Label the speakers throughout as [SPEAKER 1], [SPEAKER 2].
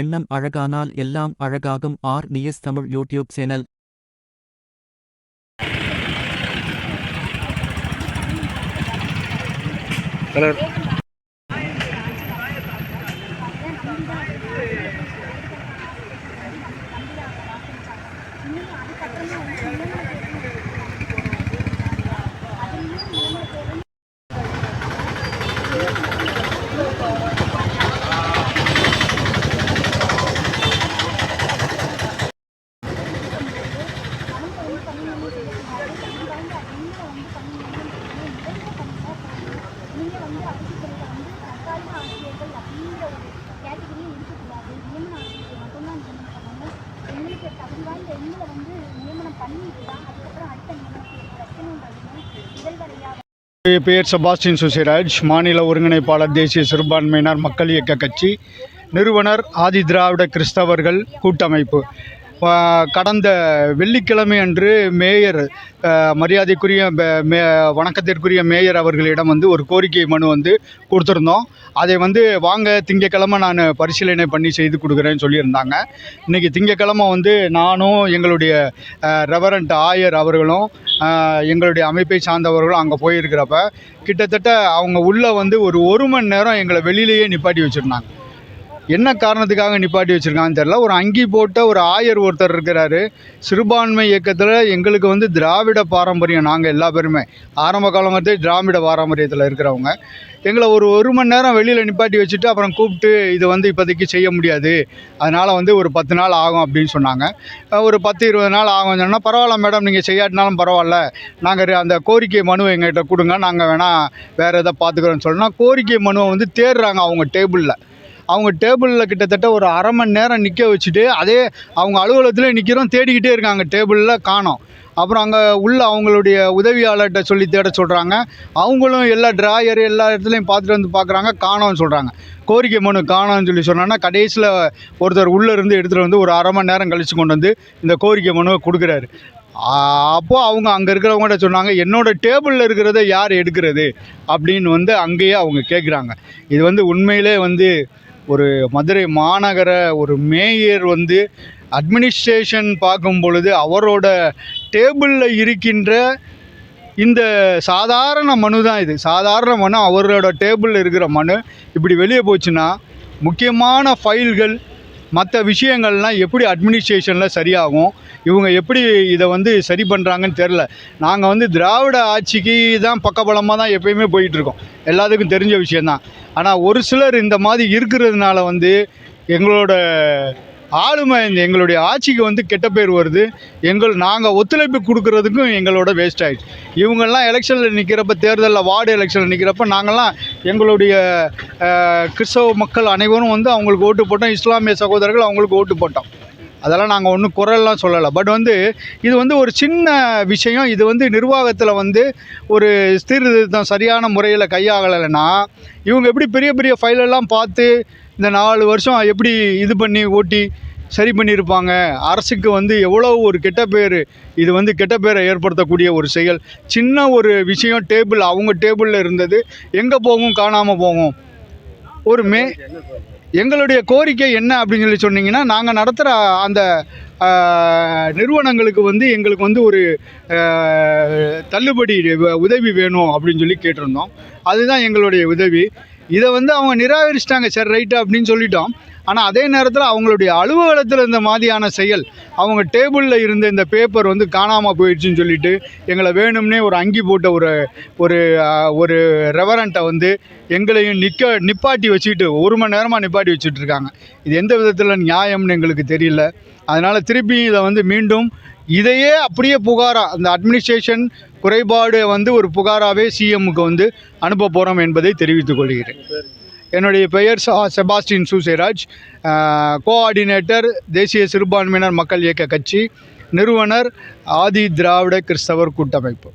[SPEAKER 1] எண்ணம் அழகானால் எல்லாம் அழகாகும். R. News Tamil YouTube channel.
[SPEAKER 2] Colour
[SPEAKER 3] வந்து அரசுத்துறையில வந்து தற்காலிக ஆசிரியர்கள் அப்படிங்கிற ஒரு கேட்டகரியே இருக்கக்கூடாது. நியமன ஆசிரியர்கள் மட்டும்தான் நியமனம் பண்ணணும். எங்களுக்கு தகுதி வாய்ந்த எங்களை வந்து நியமனம் பண்ணிட்டு தான் அதுக்கப்புறம் அடுத்த நியமனத்துக்கு வைக்கணுன்றதையும் முதல்வரையாக
[SPEAKER 4] என்னுடைய பெயர் செபாஸ்டின் சுசிராஜ். மாநில ஒருங்கிணைப்பாளர் தேசிய சிறுபான்மையினர் மக்கள் இயக்க கட்சி நிறுவனர் ஆதி திராவிட கிறிஸ்தவர்கள் கூட்டமைப்பு. கடந்த வெள்ளிக்கிழமை அன்று மேயர் மரியாதைக்குரிய மே வணக்கத்திற்குரிய மேயர் அவர்களிடம் வந்து ஒரு கோரிக்கை மனு வந்து கொடுத்துருந்தோம். அதை வந்து வாங்க திங்கக்கிழமை நான் பரிசீலனை பண்ணி செய்து கொடுக்குறேன்னு சொல்லியிருந்தாங்க. இன்றைக்கி திங்கக்கிழமை வந்து நானும் எங்களுடைய ரெவரண்ட் ஆயர் அவர்களும் எங்களுடைய அமைப்பை சார்ந்தவர்களும் அங்கே போயிருக்கிறப்ப கிட்டத்தட்ட அவங்க உள்ளே வந்து ஒரு ஒரு மணி நேரம் எங்களை வெளியிலேயே நிப்பாட்டி வச்சுருந்தாங்க. என்ன காரணத்துக்காக நிப்பாட்டி வச்சுருக்காங்கன்னு தெரில ஒரு அங்கி போட்ட ஒரு ஆயர் ஒருத்தர் இருக்கிறாரு. சிறுபான்மை இயக்கத்தில் எங்களுக்கு வந்து திராவிட பாரம்பரியம் நாங்கள் எல்லா பேருமே. ஆரம்ப காலங்கத்தே திராவிட பாரம்பரியத்தில் இருக்கிறவங்க. எங்களை ஒரு ஒரு மணி நேரம் வெளியில் நிப்பாட்டி வச்சுட்டு அப்புறம் கூப்பிட்டு இது வந்து இப்போதைக்கு செய்ய முடியாது. அதனால் வந்து ஒரு பத்து நாள் ஆகும் அப்படின்னு சொன்னாங்க. ஒரு பத்து இருபது நாள் ஆகும் சொன்னால் பரவாயில்ல மேடம் நீங்கள் செய்யாட்டினாலும் பரவாயில்ல. நாங்கள் அந்த கோரிக்கை மனு எங்கள்கிட்ட கொடுங்க. நாங்கள் வேணால் வேறு எதை பார்த்துக்குறோன்னு சொன்னா கோரிக்கை மனுவை வந்து தேடுறாங்க அவங்க டேபிளில். அவங்க டேபிளில் கிட்டத்தட்ட ஒரு அரை மணி நேரம் நிற்க வச்சுட்டு அதே அவங்க அலுவலகத்தில் நிற்கிறோம் தேடிக்கிட்டே இருக்காங்க டேபிளில் காணோம். அப்புறம் அங்கே உள்ள அவங்களுடைய உதவியாளர்கிட்ட சொல்லி தேட சொல்கிறாங்க அவங்களும் எல்லா ட்ராயர் எல்லா இடத்துலையும் பார்த்துட்டு வந்து பார்க்குறாங்க காணோம்னு சொல்கிறாங்க கோரிக்கை மனு காணோம்னு சொல்லி சொன்னோன்னா கடைசியில் ஒருத்தர் உள்ளே இருந்து எடுத்துகிட்டு வந்து ஒரு அரை மணி நேரம் கழித்து கொண்டு வந்து இந்த கோரிக்கை மனுவை கொடுக்குறாரு. அப்போது அவங்க அங்கே இருக்கிறவங்கள்ட்ட சொன்னாங்க என்னோட டேபிளில் இருக்கிறத யார் எடுக்கிறது? அப்படின்னு வந்து அங்கேயே அவங்க கேட்குறாங்க இது வந்து உண்மையிலே வந்து ஒரு மதுரை மாநகர ஒரு மேயர் வந்து அட்மினிஸ்ட்ரேஷன் பார்க்கும் பொழுது அவரோட டேபிளில் இருக்கின்ற இந்த சாதாரண மனு தான் இது. சாதாரண மனு அவரோட டேபிளில் இருக்கிற மனு இப்படி வெளியே போச்சுன்னா முக்கியமான ஃபைல்கள் மற்ற விஷயங்கள்லாம் எப்படி அட்மினிஸ்ட்ரேஷனில் சரியாகும்? இவங்க எப்படி இதை வந்து சரி பண்ணுறாங்கன்னு தெரில நாங்கள் வந்து திராவிட ஆட்சிக்கு தான் பக்கபலமாக தான் எப்பயுமே போயிட்டுருக்கோம். எல்லாத்துக்கும் தெரிஞ்ச விஷயந்தான் ஆனால் ஒரு சிலர் இந்த மாதிரி இருக்கிறதுனால வந்து எங்களோட ஆளுமை இந்த எங்களுடைய ஆட்சிக்கு வந்து கெட்ட பேர் வருது. எங்கள் நாங்கள் ஒத்துழைப்பு கொடுக்குறதுக்கும் எங்களோட வேஸ்ட் ஆகிடுச்சு இவங்கெல்லாம் எலெக்ஷனில் நிற்கிறப்ப தேர்தலில் வார்டு எலெக்ஷனில் நிற்கிறப்ப நாங்கள்லாம் எங்களுடைய கிறிஸ்தவ மக்கள் அனைவரும் வந்து அவங்களுக்கு ஓட்டு போட்டோம். இஸ்லாமிய சகோதரர்கள் அவங்களுக்கு ஓட்டு போட்டோம். அதெல்லாம் நாங்கள் ஒன்றும் குரல்லாம் சொல்லலை. பட் வந்து இது வந்து ஒரு சின்ன விஷயம். இது வந்து நிர்வாகத்தில் வந்து ஒரு சீர்திருத்தம் சரியான முறையில் கையாகலைன்னா இவங்க எப்படி பெரிய பெரிய ஃபைலெல்லாம் பார்த்து இந்த நாலு வருஷம் எப்படி இது பண்ணி ஓட்டி சரி பண்ணியிருப்பாங்க? அரசுக்கு வந்து எவ்வளோ ஒரு கெட்ட பேர் இது வந்து கெட்ட பேரை ஏற்படுத்தக்கூடிய ஒரு செயல். சின்ன ஒரு விஷயம் டேபிள் அவங்க டேபிளில் இருந்தது எங்கே போகும் காணாமல் போகும். ஒரு மே எங்களுடைய கோரிக்கை என்ன அப்படின்னு சொல்லி சொன்னீங்கன்னா நாங்கள் நடத்துகிற அந்த நிறுவனங்களுக்கு வந்து எங்களுக்கு வந்து ஒரு தள்ளுபடி வ- உதவி வேணும் அப்படின்னு சொல்லி கேட்டிருந்தோம். அதுதான் எங்களுடைய உதவி. இதை வந்து அவங்க நிராகரிச்சிட்டாங்க சரி ரைட்டு அப்படின்னு சொல்லிட்டோம். ஆனால் அதே நேரத்தில் அவங்களுடைய அலுவலகத்தில் இந்த மாதிரியான செயல் அவங்க டேபிளில் இருந்த இந்த பேப்பர் வந்து காணாமல் போயிடுச்சுன்னு சொல்லிட்டு எங்களை வேணும்னே ஒரு அங்கி போட்ட ஒரு ஒரு ஒரு ரெவரண்ட்டை வந்து எங்களையும் நிற்க நிப்பாட்டி வச்சுக்கிட்டு ஒரு மணி நேரமாக நிப்பாட்டி வச்சுட்டு இருக்காங்க. இது எந்த விதத்தில் நியாயம்னு எங்களுக்கு தெரியல. அதனால் திருப்பியும் இதை வந்து மீண்டும் இதையே அப்படியே புகாராக அந்த அட்மினிஸ்ட்ரேஷன் குறைபாடு வந்து ஒரு புகாராகவே சிஎம்முக்கு வந்து அனுப்ப போகிறோம் என்பதை தெரிவித்துக் கொள்கிறேன். என்னுடைய பெயர் சா- செபாஸ்டின் சூசேராஜ். கோஆர்டினேட்டர் தேசிய சிறுபான்மையினர் மக்கள் இயக்க கட்சி நிறுவனர் ஆதி திராவிட கிறிஸ்தவர் கூட்டமைப்பு.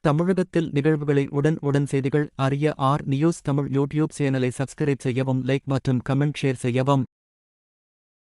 [SPEAKER 1] தமிழகத்தில் நிகழ்வுகளை உடன் உடன் செய்திகள் அறிய ஆர் நியூஸ் தமிழ் யூடியூப் சேனலை சப்ஸ்கிரைப் செய்யவும் லைக் மற்றும் கமெண்ட் ஷேர் செய்யவும்.